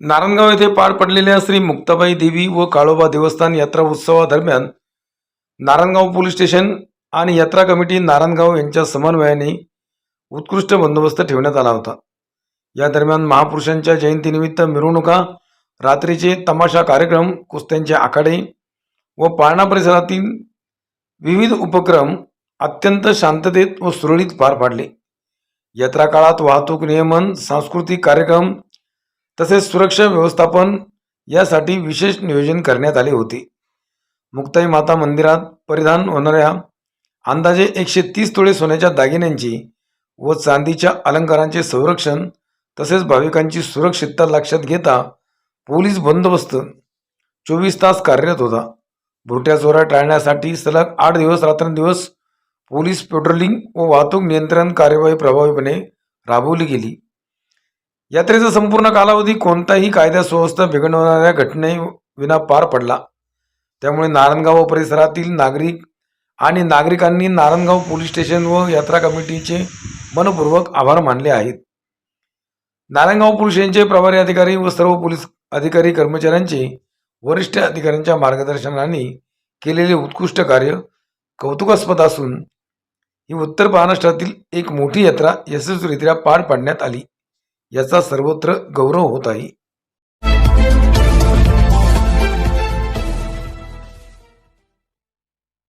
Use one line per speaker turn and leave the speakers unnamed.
नारायणगाव येथे पार पडलेल्या श्री मुक्ताबाई देवी व काळोबा देवस्थान यात्रा उत्सवादरम्यान नारायणगाव पोलीस स्टेशन आणि यात्रा कमिटी नारायणगाव यांच्या समन्वयाने उत्कृष्ट बंदोबस्त ठेवण्यात आला होता. या दरम्यान महापुरुषांच्या जयंतीनिमित्त मिरवणुका रात्रीचे तमाशा कार्यक्रम कुस्त्यांचे आखाडे व पाळणा परिसरातील विविध उपक्रम अत्यंत शांततेत व सुरळीत पार पाडले. यात्रा काळात वाहतूक नियमन सांस्कृतिक कार्यक्रम तसेच सुरक्षा व्यवस्थापन यासाठी विशेष नियोजन करण्यात आले होते. मुक्ताई माता मंदिरात परिधान होणाऱ्या अंदाजे एकशे तीस तोळे सोन्याच्या दागिन्यांची व चांदीच्या अलंकारांचे संरक्षण तसेच भाविकांची सुरक्षितता लक्षात घेता पोलीस बंदोबस्त चोवीस तास कार्यरत होता. भुरट्या चोऱ्या टाळण्यासाठी सलग आठ दिवस रात्रंदिवस पोलीस पेट्रोलिंग व वाहतूक नियंत्रण कार्यवाही प्रभावीपणे राबवली गेली. यात्रेचा संपूर्ण कालावधी कोणताही कायदा सुव्यवस्था बिघडवणाऱ्या घटनेविना पार पडला. त्यामुळे नारायणगाव परिसरातील नागरिक आणि नागरिकांनी नारायणगाव पोलीस स्टेशन व यात्रा कमिटीचे मनपूर्वक आभार मानले आहेत. नारायणगाव पोलीस स्टेशनचे प्रभारी अधिकारी व सर्व पोलीस अधिकारी कर्मचाऱ्यांचे वरिष्ठ अधिकाऱ्यांच्या मार्गदर्शनाने केलेले उत्कृष्ट कार्य कौतुकास्पद असून ही उत्तर महाराष्ट्रातील एक मोठी यात्रा यशस्वीरित्या पार पाडण्यात आली. याचा सर्वत्र गौरव होत आहे.